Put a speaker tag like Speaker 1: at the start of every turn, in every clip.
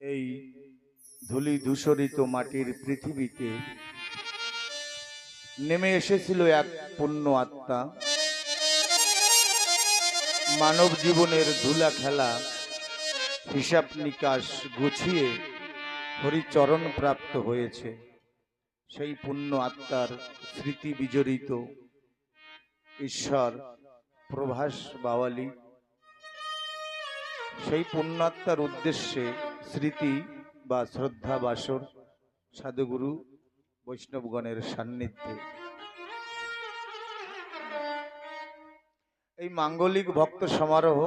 Speaker 1: এই ধূলি ধূসরিত মাটির পৃথিবীতে নেমে এসেছিল এক পুণ্য আত্মা। মানব জীবনের ধুলা খেলা, হিসাব নিকাশ গুছিয়ে হরিচরণ প্রাপ্ত হয়েছে। সেই পুণ্য আত্মার স্মৃতি বিজড়িত ঈশ্বর প্রভাস বাওয়ালি। সেই পুণ্যাত্মার উদ্দেশ্যে স্মৃতি বা শ্রদ্ধা বাসর সাধুগুরু বৈষ্ণবগণের সান্নিধ্যে। এই মাঙ্গলিক ভক্ত সমারোহ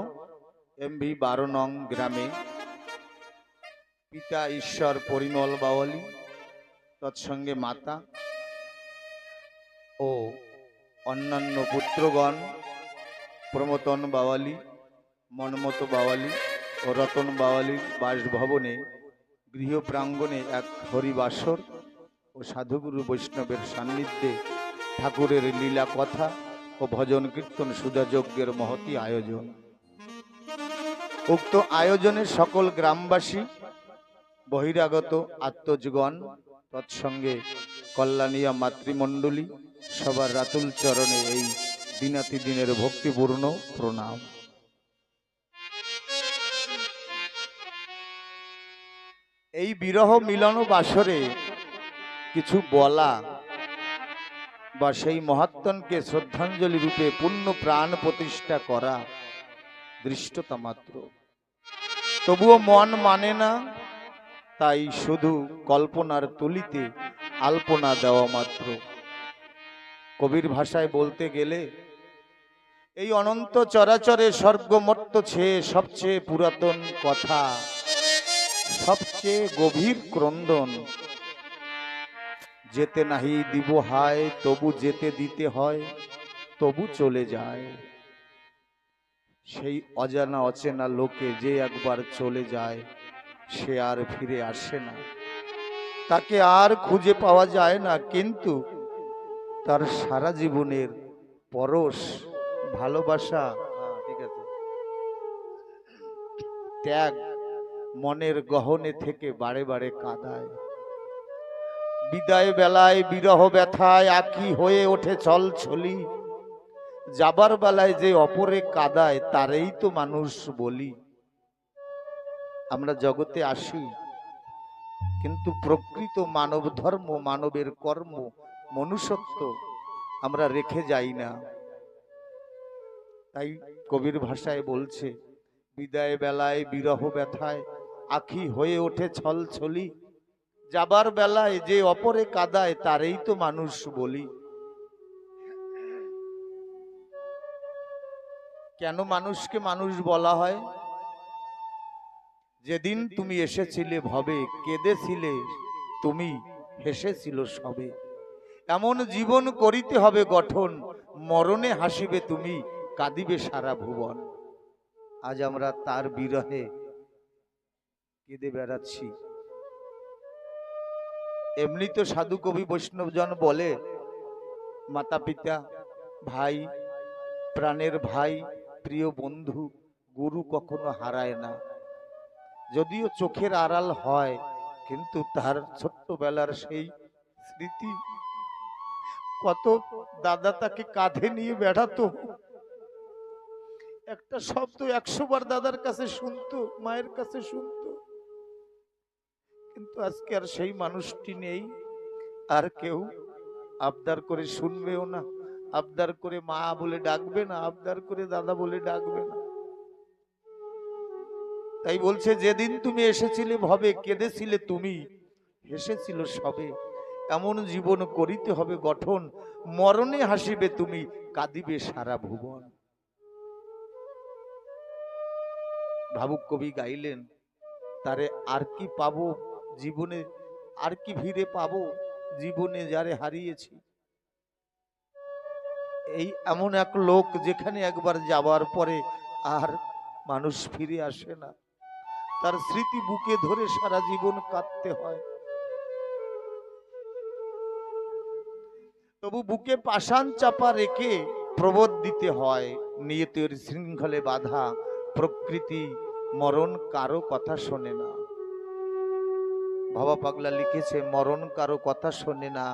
Speaker 1: এমভি বারো নং গ্রামে। পিতা ঈশ্বর পরিমল বাওয়ালি, তৎসঙ্গে মাতা ও অন্যান্য পুত্রগণ প্রমতন বাওয়ালি, মনমত বাওয়ালি রতন বাওয়ালির বাসভবনে গৃহ প্রাঙ্গণে এক হরিবাসর ও সাধুগুরু বৈষ্ণবের সান্নিধ্যে ঠাকুরের লীলা কথা ও ভজন কীর্তন সুধাযজ্ঞের মহতি আয়োজন। উক্ত আয়োজনে সকল গ্রামবাসী, বহিরাগত আত্মজগণ তৎসঙ্গে কল্যাণিয়া মাতৃমণ্ডলী সবার রাতুল চরণে এই দিনাতি দিনের ভক্তিপূর্ণ প্রণাম। এই বিরহ মিলন বাসরে কিছু বলা বা সেই মহাত্মনকে শ্রদ্ধাঞ্জলি রূপে পূর্ণ প্রাণ প্রতিষ্ঠা করা দৃষ্টতা মাত্র। তবুও মন মানে না, তাই শুধু কল্পনার তুলিতে আলপনা দেওয়া মাত্র। কবির ভাষায় বলতে গেলে, এই অনন্ত চরাচরে স্বর্গমত্ত ছেয়ে সবচেয়ে পুরাতন কথা। সবচেয়ে গভীর ক্রন্দন। যেতে নাহি দিব হায় তবু যেতে দিতে হয় তবু চলে যায়। সেই অজানা অচেনা লোকে যে একবার চলে যায় সে আর ফিরে আসে না। তাকে আর খুঁজে পাওয়া যায় না কিন্তু তার সারা জীবনের পরশ ভালোবাসা হ্যাঁ, ঠিক আছে। ত্যাগ মনের গহনে থেকে বারে বারে কাদায়। বিদায় বেলায় বিরহ ব্যথায় আকি হয়ে ওঠে চল ছলি যাবার বেলায় যে অপরে কাদায়, তারেই তো মানুষ বলি। আমরা জগতে আসি, কিন্তু প্রকৃত মানব ধর্ম, মানবের কর্ম, মনুষ্যত্ব আমরা রেখে যাই না। তাই কবির ভাষায় বলছে বিদায় বেলায় বিরহ ব্যথায় আখি হয়ে ওঠে ছল ছলি যাবার বেলায় যে অপরে কাদায়, তারেই তো মানুষ বলি। কেন মানুষকে মানুষ বলা হয়? যেদিন তুমি এসেছিলে ভবে, কেঁদেছিলে তুমি, হেসেছিল সবে। এমন জীবন করিতে হবে গঠন, মরণে হাসিবে তুমি, কাঁদিবে সারা ভুবন। আজ আমরা তার বিরহে কেঁদে বেড়াচ্ছি। এমনি তো সাধু কবি বৈষ্ণবজন বলে মাতা পিতা ভাই, প্রাণের ভাই, প্রিয় বন্ধু, গুরু কখনো হারায় না। যদিও চোখের আড়াল হয়, কিন্তু তার ছোট্টবেলার সেই স্মৃতি, কত দাদা তাকে কাঁধে নিয়ে বেড়াতো। একটা শব্দ একশো বার দাদার কাছে শুনতো, মায়ের কাছে শুনতো। কিন্তু আজকে আর সেই মানুষটি নেই, আর কেউ আবদার করে শুনবেও না, আবদার করে মা বলে ডাকবে না, আবদার করে দাদা বলে ডাকবে না। তাই বলছে, যেদিন তুমি এসেছিলে ভবে, কেঁদেছিলে তুমি? হেসেছিল সবে। এমন জীবন করিতে হবে গঠন, মরণে হাসিবে তুমি, কাঁদিবে সারা ভুবন। ভাবুক কবি গাইলেন, তারে আর কি পাবো জীবনে আর কি ফিরে পাবো? জীবনে যারে হারিয়েছি। এই এমন এক লোক যেখানে একবার যাবার পরে আর মানুষ ফিরে আসে না। তার স্মৃতি বুকে ধরে সারা জীবন কাঁদতে হয়। তবু বুকে পাষাণ চাপা রেখে প্রবোধ দিতে হয়। নিয়তের শৃঙ্খলে বাধা প্রকৃতি মরণ কারও কথা শোনে না। বাবা পাগলা লিখেছে, মরণ কারও কথা শোনে না।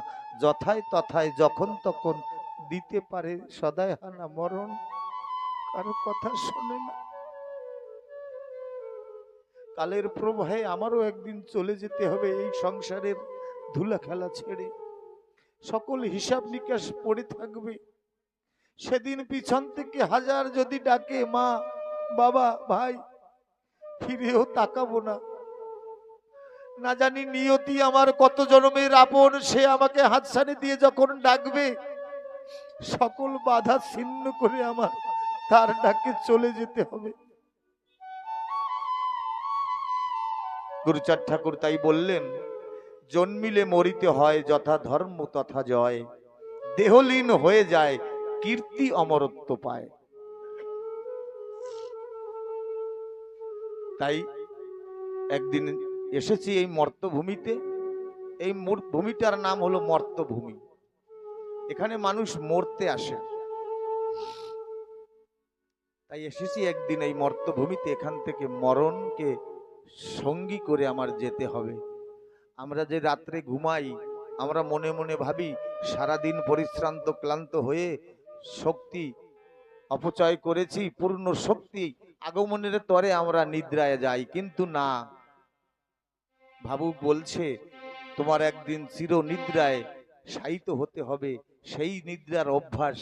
Speaker 1: যথায় তথায় যখন তখন দিতে পারে সদায় হানা। মরণ কারও কথা শোনে না। কালের প্রবাহে আমারও একদিন চলে যেতে হবে এই সংসারের ধুলা খেলা ছেড়ে। সকল হিসাব নিকাশ পড়ে থাকবে। সেদিন পিছন থেকে হাজার যদি ডাকে, মা, বাবা, ভাই, ফিরেও তাকাবো না। না জানি নিয়তি আমার কত জন্মের আপন, সে আমাকে হাতছানি দিয়ে যখন ডাকবে, সকল বাধা ছিন্ন করে আমার তার ডাকে চলে যেতে হবে। গুরুচার ঠাকুর তাই বললেন, জন্মিলে মরিতে হয় যথা ধর্ম তথা জয়, দেহলীন হয়ে যায়, কীর্তি অমরত্ব পায়। তাই একদিন এসেছি এই মর্তভূমিতে। এই ভূমিটার নাম হলো মর্তভূমি। এখানে মানুষ মরতে আসে। তাই এসেছি একদিন এই মর্তভূমিতে। এখান থেকে মরণকে সঙ্গী করে আমার যেতে হবে। আমরা যে রাত্রে ঘুমাই, আমরা মনে মনে ভাবি, সারাদিন পরিশ্রান্ত, ক্লান্ত হয়ে শক্তি অপচয় করেছি, পূর্ণ শক্তি আগমনের তরে আমরা নিদ্রায় যাই। কিন্তু না ভাবুক বলছে, তোমার একদিন চির নিদ্রায় শায়িত হতে হবে, সেই নিদ্রার অভ্যাস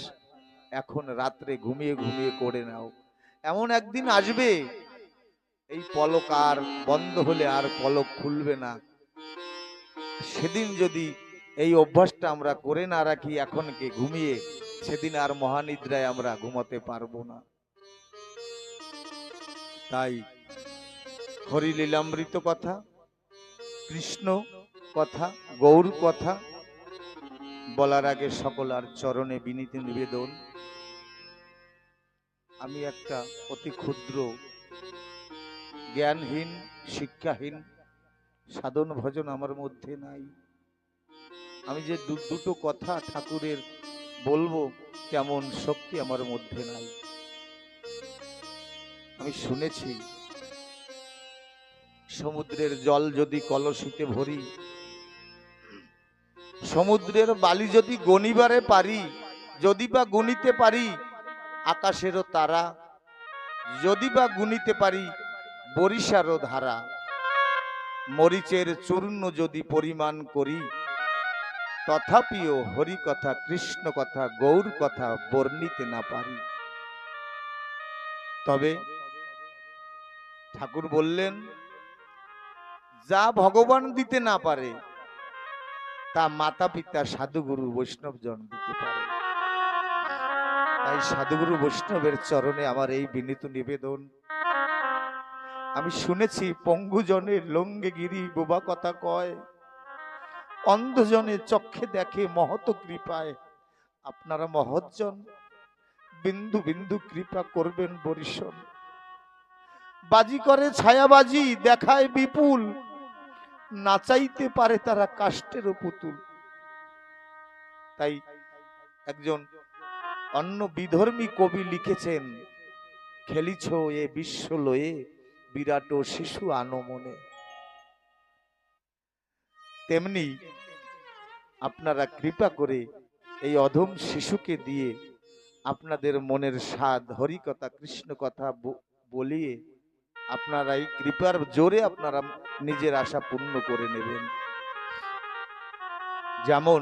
Speaker 1: এখন রাত্রে ঘুমিয়ে ঘুমিয়ে করে নাও। এমন একদিন আসবে, এই পলক আর বন্ধ হলে আর পলক খুলবে না। সেদিন যদি এই অভ্যাসটা আমরা করে না রাখি এখনকে ঘুমিয়ে, সেদিন আর মহানিদ্রায় আমরা ঘুমাতে পারব না। তাই হরিলীলামৃত কথা। কৃষ্ণ কথা, গৌর কথা বলার আগে সকল আর চরণে বিনীত নিবেদন। আমি একটা অতি ক্ষুদ্র, জ্ঞানহীন, শিক্ষাহীন, সাধন ভজন আমার মধ্যে নাই। আমি যে দু- দুটো কথা ঠাকুরের বলব, তেমন শক্তি আমার মধ্যে নাই। আমি শুনেছি সমুদ্রের জল যদি কলসিতে ভরি, সমুদ্রের বালি যদি গণিবারে পারি, যদি বা গুনিতে পারি, আকাশেরও তারা, যদি বা গুনিতে পারি, বরিশারও ধারা। মরিচের চূর্ণ যদি পরিমাণ করি, তথাপিও হরি কথা, কৃষ্ণ কথা, গৌর কথা বর্ণিতে না পারি। তবে ঠাকুর বললেন যা ভগবান দিতে না পারে, তা মাতা পিতা সাধুগুরু বৈষ্ণব জন দিতে পারে। তাই সাধুগুরু বৈষ্ণবের চরণে আমার এই বিনীত নিবেদন। আমি শুনেছি পঙ্গুজনে লঙ্গে গিরি, বোবা কথা কয়। অন্ধজনে চক্ষে দেখে মহত কৃপায়। আপনারা মহৎজন বিন্দু বিন্দু কৃপা করবেন বরিশন। বাজি করে ছায়াবাজি, দেখায় বিপুল। নাচাইতে পারে তারা কাষ্টেরও পুতুল তাই একজন অন্য বিধর্মী কবি লিখেছেন, খেলিছ এ বিশ্ব লয়ে বিরাট শিশু আনমনে। তেমনি আপনারা কৃপা করে এই অধম শিশুকে দিয়ে আপনাদের মনের স্বাদ, হরিকথা কৃষ্ণ কথা বলিয়ে আপনারা এই কৃপার জোরে আপনারা নিজের আশা পূর্ণ করে নেবেন। যেমন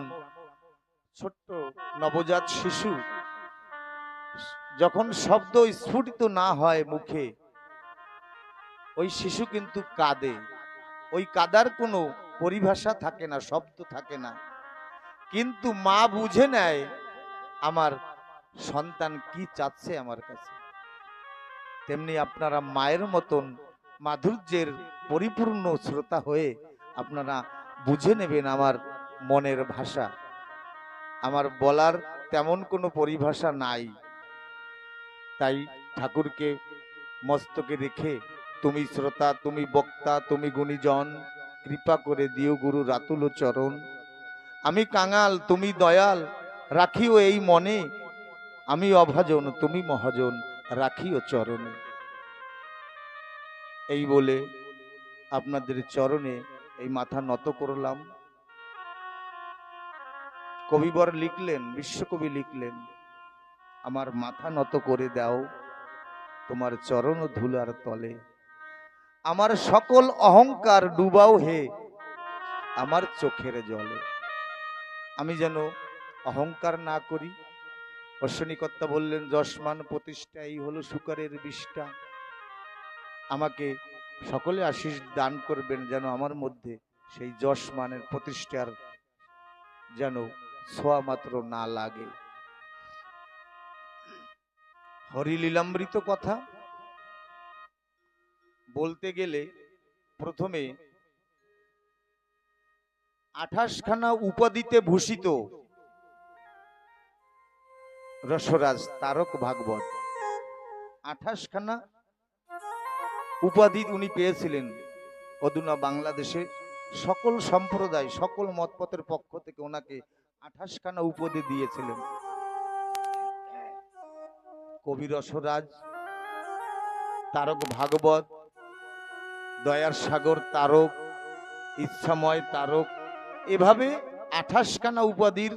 Speaker 1: ছোট্ট নবজাত শিশু, যখন শব্দ স্ফুটিত না হয় মুখে, ওই শিশু কিন্তু কাঁদে। ওই কাদার কোনো পরিভাষা থাকে না, শব্দ থাকে না। কিন্তু মা বুঝে নেয়, আমার সন্তান কি চাচ্ছে আমার কাছে? তেমনি আপনারা মায়ের মতন মাধুর্যের পরিপূর্ণ শ্রোতা হয়ে আপনারা বুঝে নেবেন আমার মনের ভাষা। আমার বলার তেমন কোনো পরিভাষা নাই। তাই ঠাকুরকে মস্তকে রেখে তুমি শ্রোতা, তুমি বক্তা, তুমি গুণীজন, কৃপা করে দিও গুরু রাতুল চরণ। আমি কাঙাল, তুমি দয়াল, রাখিও এই মনে। আমি অভাজন, তুমি মহাজন। রাখিও চরণে। এই বলে আপনাদের চরণে এই মাথা নত করলাম। কবিবর লিখলেন, বিশ্বকবি লিখলেন, আমার মাথা নত করে দাও, তোমার চরণ ধুলার তলে। আমার সকল অহংকার ডুবাও হে, আমার চোখের জলে। আমি যেন অহংকার না করি অশ্বনিকর্তা বললেন, যশমান প্রতিষ্ঠা এই হলো সুকারের বিষ্ঠা। আমাকে সকলে আশিস দান করবেন যেন আমার মধ্যে সেই যশমানের প্রতিষ্ঠার যেন ছোঁয়া মাত্র না লাগে। হরিলীলামৃত কথা বলতে গেলে প্রথমে আঠাশখানা উপাধিতে ভূষিত রসরাজ তারক ভাগবত। আঠাশখানা উপাধি উনি পেয়েছিলেন অধুনা বাংলাদেশে। সকল সম্প্রদায়, সকল মতপথের পক্ষ থেকে ওনাকে আঠাশখানা উপাধি দিয়েছিলেন। কবি রসরাজ, তারক ভাগবত, দয়ার সাগর তারক, ইচ্ছাময় তারক, এভাবে আঠাশখানা উপাধির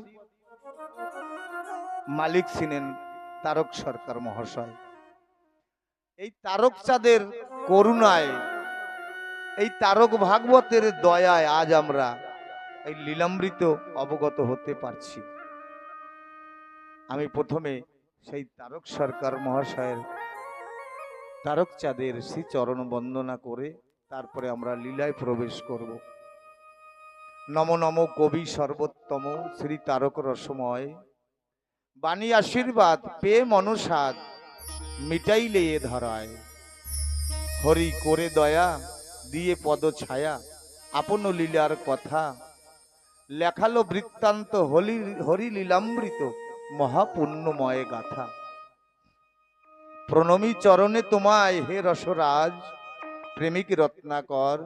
Speaker 1: মালিক ছিলেন তারক সরকার মহাশয়। এই তারক চাঁদের করুণায়, এই তারক ভাগবতের দয়ায় আজ আমরা এই লীলামৃত অবগত হতে পারছি। আমি প্রথমে সেই তারক সরকার মহাশয়ের তারক চাঁদের শ্রী চরণ বন্দনা করে তারপরে আমরা লীলায় প্রবেশ করব। নম নম কবি সর্বোত্তম শ্রী তারক রসময়। বাণী আশীর্বাদ পেয়ে মনসাদ মিটাইলে এ ধরায়। হরি করে দয়া, দিয়ে পদ ছায়া, আপন লীলার কথা। লেখালো বৃত্তান্ত হলি, হরি লীলামৃত, মহাপুণ্যময় গাথা। প্রণমী চরণে তোমায় হে রসরাজ, প্রেমিক রত্নাকর।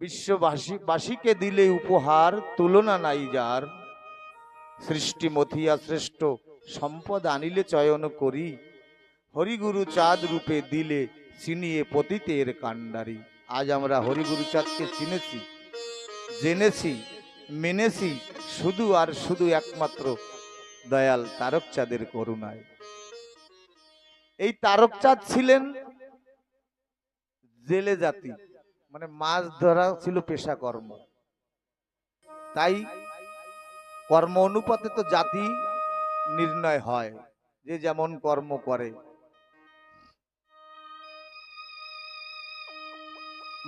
Speaker 1: বিশ্ববাসী, বাসীকে দিলে উপহার, তুলনা নাই যার। সৃষ্টি মথিয়া শ্রেষ্ঠ, সম্পদ আনিলে চয়ন করি। হরিগুরু চাঁদ রূপে দিলে চিনিয়ে পতিতের কাণ্ডারি। আজ আমরা হরিগুরু চাঁদকে চিনেছি, জেনেছি, মেনেছি, শুধু আর শুধু একমাত্র দয়াল তারক চাঁদের করুণায়। এই তারক চাঁদ ছিলেন জেলে জাতি মানে মাছ ধরা ছিল পেশা কর্ম তাই কর্ম অনুপাতে তো জাতি নির্ণয় হয়, যে যেমন কর্ম করে।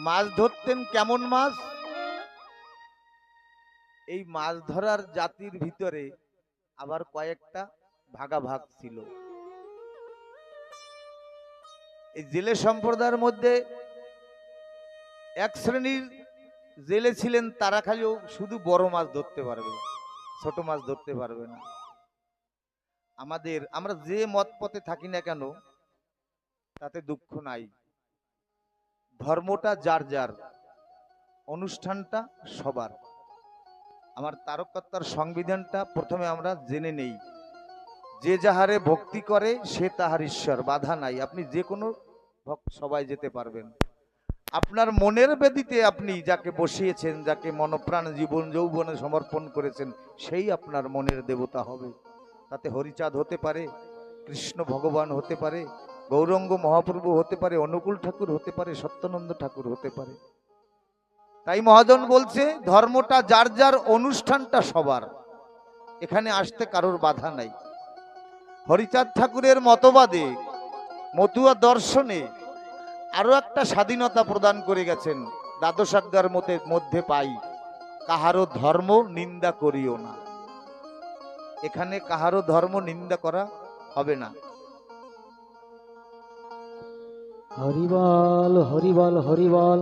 Speaker 1: মাছ ধরতেন কেমন মাছ? এই মাছ ধরার জাতির ভিতরে আবার কয়েকটা ভাগাভাগ ছিল। এই জেলে সম্প্রদায়ের মধ্যে এক শ্রেণির জেলে ছিলেন তারা খালিও শুধু বড় মাছ ধরতে পারবে। ছোট মাছ ধরতে পারবে না। আমাদের, আমরা যে মত পথে থাকি না কেন, তাতে দুঃখ নাই। ধর্মটা যার যার, অনুষ্ঠানটা সবার। আমার তারকত্তার সংবিধানটা প্রথমে আমরা জেনে নেই। যে যাহারে ভক্তি করে, সে তাহার ঈশ্বর, বাধা নাই। আপনি যে কোনো ভক্ত সবাই যেতে পারবেন। আপনার মনের বেদিতে আপনি যাকে বসিয়েছেন, যাকে মনপ্রাণ জীবন যৌবনে সমর্পণ করেছেন, সেই আপনার মনের দেবতা হবে। তাতে হরিচাঁদ হতে পারে, কৃষ্ণ ভগবান হতে পারে, গৌরঙ্গ মহাপ্রভু হতে পারে, অনুকূল ঠাকুর হতে পারে, সত্যানন্দ ঠাকুর হতে পারে। তাই মহাজন বলছে, ধর্মটা যার যার অনুষ্ঠানটা সবার। এখানে আসতে কারোর বাধা নাই। হরিচাঁদ ঠাকুরের মতবাদে, মতুয়া দর্শনে আরও একটা স্বাধীনতা প্রদান করে গেছেন দ্বাদশাজ্ঞার মতে মধ্যে পাই কাহারও ধর্ম নিন্দা করিও না। এখানে কাহারও ধর্ম নিন্দা করা হবে না।
Speaker 2: হরিবল হরিবল হরিবল।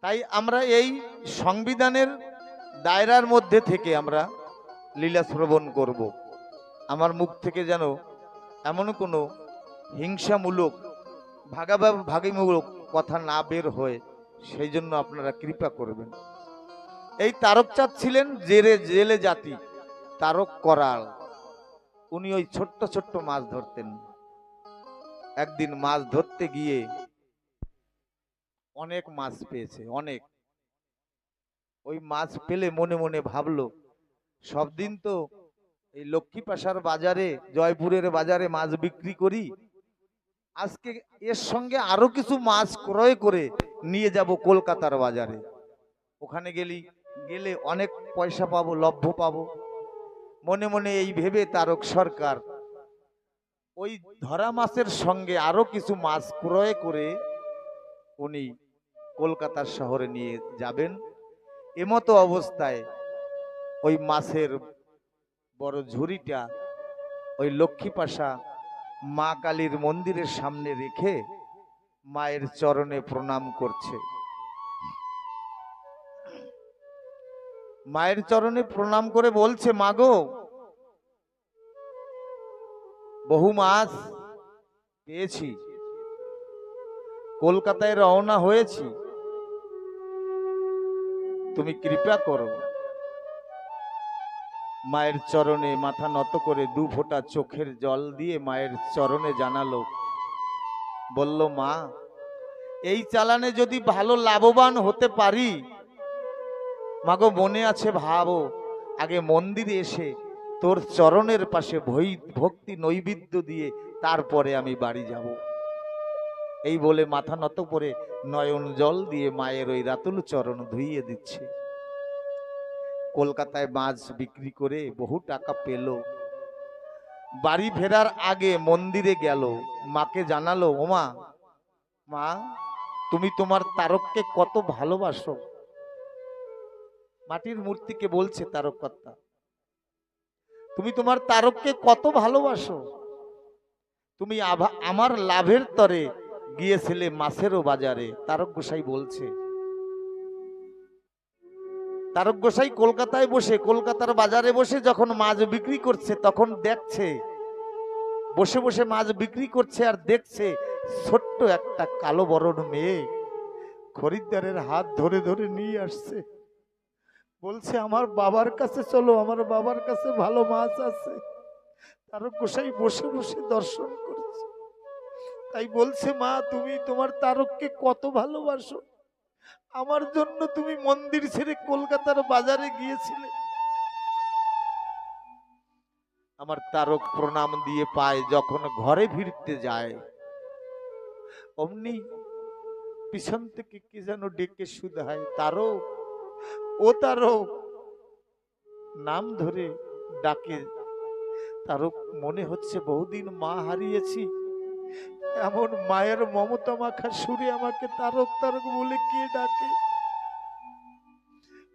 Speaker 1: তাই আমরা এই সংবিধানের দায়রার মধ্যে থেকে আমরা লীলা শ্রবণ করব। আমার মুখ থেকে যেন এমন কোনো হিংসামূলক, ভাগাভাগ, ভাগিমূলক কথা না বের হয় সেই জন্য আপনারা কৃপা করবেন। এই তারকচাঁদ ছিলেন জেলে জেলে জাতি, তারক করাল। উনি ওই ছোট্ট ছোট্ট মাছ ধরতেন। একদিন মাছ ধরতে গিয়ে অনেক মাছ পেয়েছে, অনেক। ওই মাছ পেলে মনে মনে ভাবলো সব দিন তো এই লক্ষ্মীপাশার বাজারে, জয়পুরের বাজারে মাছ বিক্রি করি আজকে এর সঙ্গে আরও কিছু মাছ ক্রয় করে নিয়ে যাব কলকাতার বাজারে। ওখানে গেলি, গেলে অনেক পয়সা পাবো, লভ্য পাবো। মনে মনে এই ভেবে তারক সরকার ওই ধরা মাছের সঙ্গে আরও কিছু মাছ ক্রয় করে উনি কলকাতার শহরে নিয়ে যাবেন। এমতো অবস্থায় ওই মাছের বড় ঝুড়িটা ওই লক্ষ্মীপাশা মা কালীর মন্দিরের সামনে রেখে মায়ের চরণে প্রণাম করছে। মায়ের চরণে প্রণাম করে বলছে মাগো বহু মাছ পেয়েছি, কলকাতায় রওনা হয়েছি। তুমি কৃপা করো মায়ের চরণে মাথা নত করে দু ফোঁটা চোখের জল দিয়ে মায়ের চরণে জানালো, বলল, মা, এই চালানে যদি ভালো লাভবান হতে পারি, মাগো মনে আছে ভাবো, আগে মন্দিরে এসে তোর চরণের পাশে ভই, ভক্তি নৈবেদ্য দিয়ে তারপরে আমি বাড়ি যাব। এই বলে মাথা নত করে নয়ন জল দিয়ে মায়ের ওই রাতুল চরণ ধুইয়ে দিচ্ছে। কলকাতায় মাছ বিক্রি করে বহু টাকা পেল। বাড়ি ফেরার আগে মন্দিরে গেল। মাকে জানালো, ওমা, মা, তুমি তোমার তারককে কত ভালোবাসো। মাটির মূর্তিকে বলছে তারককর্তা, তুমি তোমার তারককে কত ভালোবাসো। তুমি আমার লাভের তরে গিয়েছিলে মাছেরও বাজারে। তারক গোসাই বলছে তারক গোসাই কলকাতায় বসে, কলকাতার বাজারে বসে যখন মাছ বিক্রি করছে, তখন দেখছে, বসে বসে মাছ বিক্রি করছে আর দেখছে ছোট্ট একটা কালো বরণ মেয়ে খরিদ্দারের হাত ধরে ধরে নিয়ে আসছে। বলছে, আমার বাবার কাছে চলো, আমার বাবার কাছে ভালো মাছ আছে। তারক গোসাই বসে বসে দর্শন করছে। তাই বলছে, মা, তুমি তোমার তারককে কত ভালোবাসো? আমার জন্য তুমি মন্দির ছেড়ে কলকাতার বাজারে গিয়েছিলে। আমার তারক প্রণাম দিয়ে পায় যখন ঘরে ফিরতে যায়। অমনি পিছন থেকে কি যেন ডেকে শুধায়, তারক, ও তারক, নাম ধরে ডাকে। তারক, মনে হচ্ছে বহুদিন মা হারিয়েছি। এমন মায়ের মমতা মাখা সুরে আমাকে তারক তারক বলে কে ডাকে?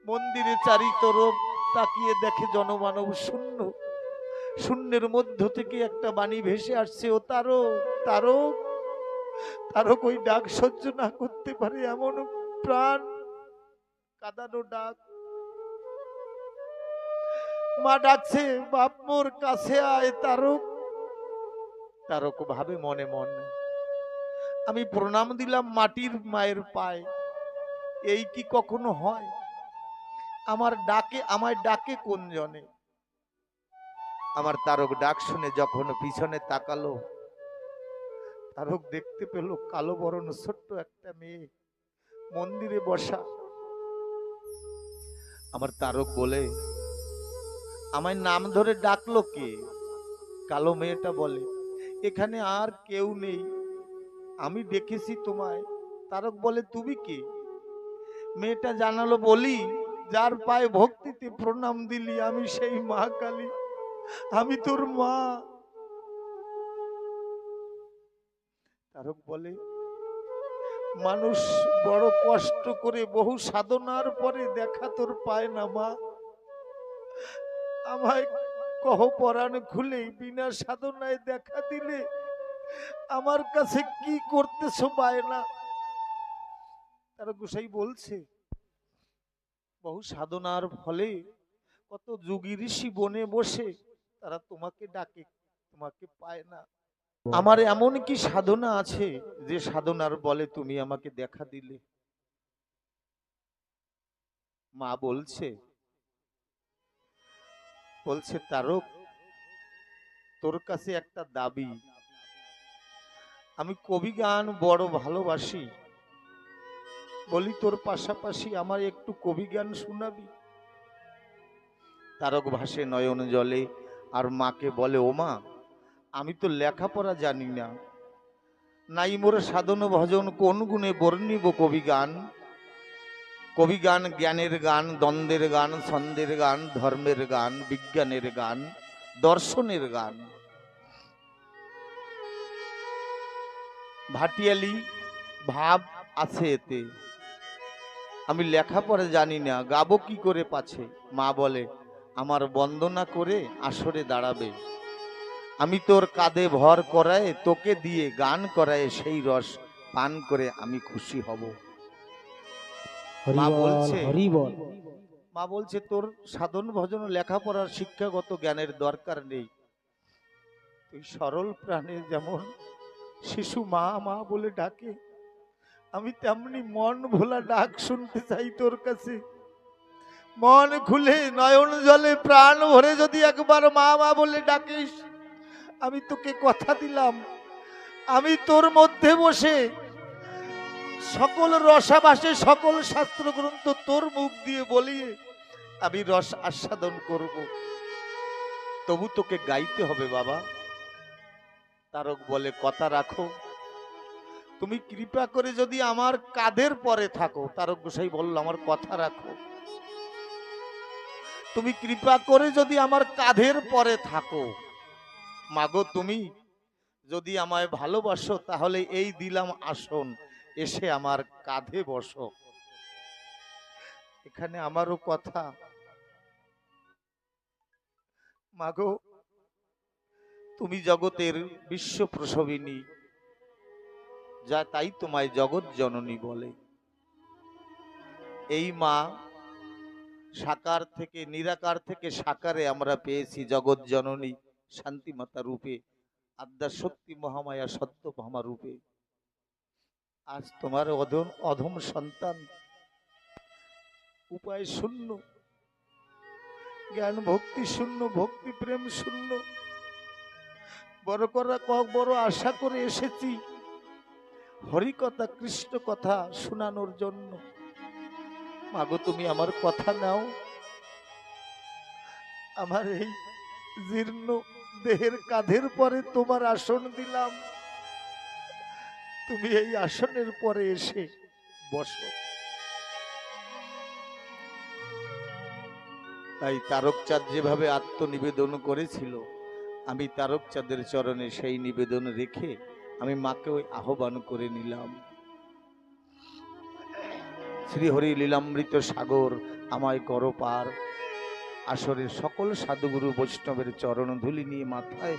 Speaker 1: মন্দিরে চারি তরফ তাকিয়ে দেখে জনমানব শূন্য। শূন্যের মধ্য থেকে একটা বাণী ভেসে আসছে, ও তারক তারক তারক ওই ডাক সহ্য না করতে পারে এমন প্রাণ। কাদানো ডাক। মা ডাকছে, বাপ মোর কাছে আয় তারক তারক ভাবে মনে মনে। আমি প্রণাম দিলাম মাটির মায়ের পায়ে। এই কি কখনো হয়? আমার ডাকে, আমায় ডাকে কোন জনে? আমার তারক ডাক শুনে যখন পিছনে তাকালো, তারক দেখতে পেল কালো বরণ ছোট্ট একটা মেয়ে মন্দিরে বসা। আমার তারক বলে, আমায় নাম ধরে ডাকলো কে? কালো মেয়েটা বলে এখানে আর কেউ নেই। আমি দেখেছি তোমায়। তারক বলে, তুমি কে? মেয়েটা জানালো, বলি, যার পায়ে ভক্তিতে প্রণাম দিলি, আমি সেই মা কালী। আমি তোর মা। তারক বলে, মানুষ বড় কষ্ট করে বহু সাধনার পরে দেখা তোর পায় না মা। আমায় কহ পরাণ খুলে বিনা সাধনায় দেখা দিলে আমার কাছে কি করতেছো পায় না তারা গোসাই বলছে, বহু সাধনার ফলে কত যোগী ঋষি বনে বসে তারা তোমাকে ডাকে, তোমাকে পায় না। আমার এমন কি সাধনা আছে যে সাধনার বলে তুমি আমাকে দেখা দিলে? মা বলছে বলছে তারক, তোর কাছে একটা দাবি। আমি কবি গান বড় ভালোবাসি। বলি, তোর পাশাপাশি আমার একটু কবি গান শোনাবি। তারক ভাসে নয়ন জলে, আর মাকে বলে ওমা আমি তো লেখাপড়া জানি না। নাই মোর সাধন ভজন, কোন গুণে বর্ণিব কবি গান? কবি গান, জ্ঞানের গান, দ্বন্দ্বের গান, ছন্দের গান, ধর্মের গান, বিজ্ঞানের গান, দর্শনের গান। ভাটিয়ালি ভাব আছে এতে। আমি লেখাপড়া জানি না, গাবো কি করে পাছে? মা বলে, আমার বন্দনা করে আসরে দাঁড়াবে। আমি তোর কাঁধে ভর করায়, তোকে দিয়ে গান করায় সেই রস পান করে আমি খুশি হব। মা বলছে, মা বলছে তোর সাধন ভজন লেখাপড়ার শিক্ষাগত জ্ঞানের দরকার নেই। তুই সরল প্রাণে যেমন শিশু মা মা বলে ডাকে আমি তেমনি মন ভোলা ডাক শুনতে চাই তোর কাছে। মন খুলে নয়ন জলে প্রাণ ভরে যদি একবার মা মা বলে ডাকিস আমি তোকে কথা দিলাম। আমি তোর মধ্যে বসে সকল রসাবাসে সকল শাস্ত্র গ্রন্থ তোর মুখ দিয়ে বলিয়ে আমি রস আস্বাদন করব। তবু তোকে গাইতে হবে বাবা। তারক বলে, কথা রাখো। তুমি কৃপা করে যদি আমার কাঁধের পরে থাকো, তারক গোসাই বলল, আমার কথা রাখো। তুমি কৃপা করে যদি আমার কাঁধের পরে থাকো। মাগো, তুমি যদি আমায় ভালোবাসো, তাহলে এই দিলাম আসন। এসে আমার কাঁধে বসো। এখানে আমারও কথা। মাগো, তুমি জগতের বিশ্ব প্রসবিনী, যা তাই তোমায় জগৎ জননী বলে। এই মা সাকার থেকে, নিরাকার থেকে সাকারে আমরা পেয়েছি জগৎ জননী শান্তিমাতা রূপে, আদ্যা শক্তি মহামায়া সত্য ভামা রূপে আজ তোমার অধম অধম সন্তান। উপায় শূন্য। জ্ঞান ভক্তি শূন্য, ভক্তি প্রেম শূন্য। বড় করা ক- বড় আশা করে এসেছি। হরিকথা কৃষ্ণ কথা শোনানোর জন্য। মাগো, তুমি আমার কথা নাও। আমার এই জীর্ণ দেহের কাঁধের পরে তোমার আসন দিলাম। তুমি এই আসনের পরে এসে বসো। তাই তারকচাঁদ যেভাবে আত্মনিবেদন করেছিল, আমি তারকচাঁদের চরণে সেই নিবেদন রেখে আমি মাকে ওই আহ্বান করে নিলাম। শ্রীহরি লীলামৃত সাগর আমায় কর পার। আসরের সকল সাধুগুরু বৈষ্ণবের চরণ ধুলি নিয়ে মাথায়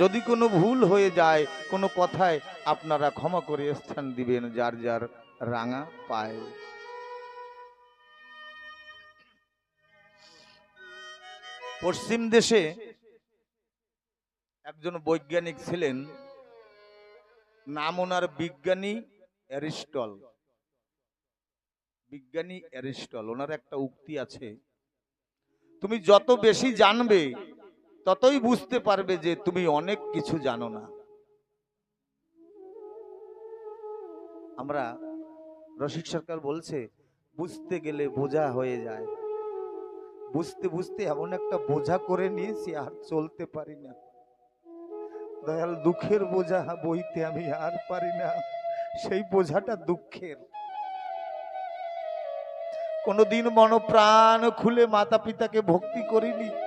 Speaker 1: যদি কোনো ভুল হয়ে যায়, কোনো কথায় আপনারা ক্ষমা করে স্থান দিবেন, যার যার রাঙা পায়। পশ্চিম দেশে একজন বৈজ্ঞানিক ছিলেন, নাম ওনার বিজ্ঞানী অ্যারিস্টল। বিজ্ঞানী অ্যারিস্টল, ওনার একটা উক্তি আছে। তুমি যত বেশি জানবে ততই বুঝতে পারবে যে তুমি অনেক কিছু জানো না। আমরা রসিক সরকার বলছে, বুঝতে গেলে বোঝা হয়ে যায়। বুঝতে বুঝতে এমন একটা বোঝা করে নিয়েছি, আর চলতে পারি না। দয়াল দুঃখের বোঝা বইতে আমি আর পারি না। সেই বোঝাটা দুঃখের। কোনোদিন মন প্রাণ খুলে মাতা পিতাকে ভক্তি করিনি।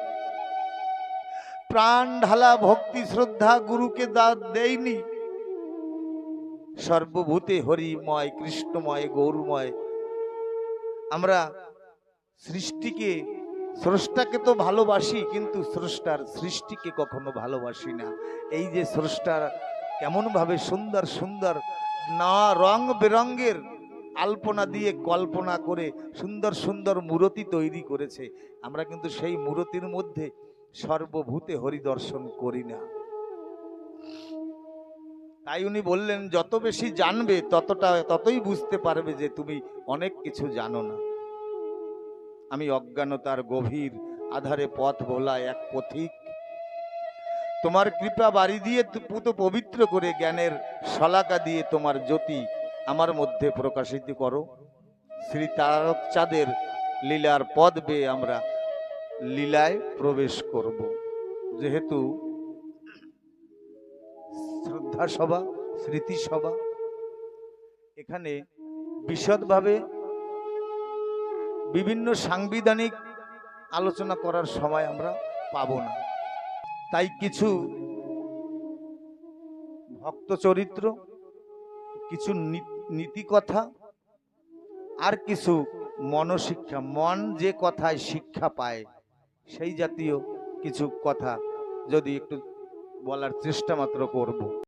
Speaker 1: প্রাণ ঢালা ভক্তি শ্রদ্ধা গুরুকে দাঁত দেয়নি। সর্বভূতে হরিময়, কৃষ্ণময়, গৌরময়। আমরা সৃষ্টিকে, স্রষ্টাকে তো ভালোবাসি, কিন্তু স্রষ্টার সৃষ্টিকে কখনো ভালোবাসি না। এই যে স্রষ্টার কেমন ভাবে সুন্দর সুন্দর না রং বেরঙ্গের আলপনা দিয়ে কল্পনা করে সুন্দর সুন্দর মূরতি তৈরি করেছে, আমরা কিন্তু সেই মূরতির মধ্যে সর্বভূতে হরিদর্শন করি না। তাই উনি বললেন, যত বেশি জানবে, ততটা, ততই বুঝতে পারবে যে তুমি অনেক কিছু জানো না। আমি অজ্ঞানতার গভীর আধারে পথ ভোলা এক পথিক। তোমার কৃপা বাড়ি দিয়ে পুত পবিত্র করে জ্ঞানের শলাকা দিয়ে তোমার জ্যোতি আমার মধ্যে প্রকাশিত করো। শ্রী তারক চাঁদের লীলার পদ বেয়ে আমরা লীলায় প্রবেশ করব। যেহেতু শ্রদ্ধা সভা, স্মৃতি সভা, এখানে বিশদভাবে বিভিন্ন সাংবিধানিক আলোচনা করার সময় আমরা পাব না। তাই কিছু ভক্ত চরিত্র, কিছু নীতি কথা আর কিছু মনশিক্ষা, মন যে কথায় শিক্ষা পায় সেই জাতীয় কিছু কথা যদি একটু বলার চেষ্টা মাত্র করব।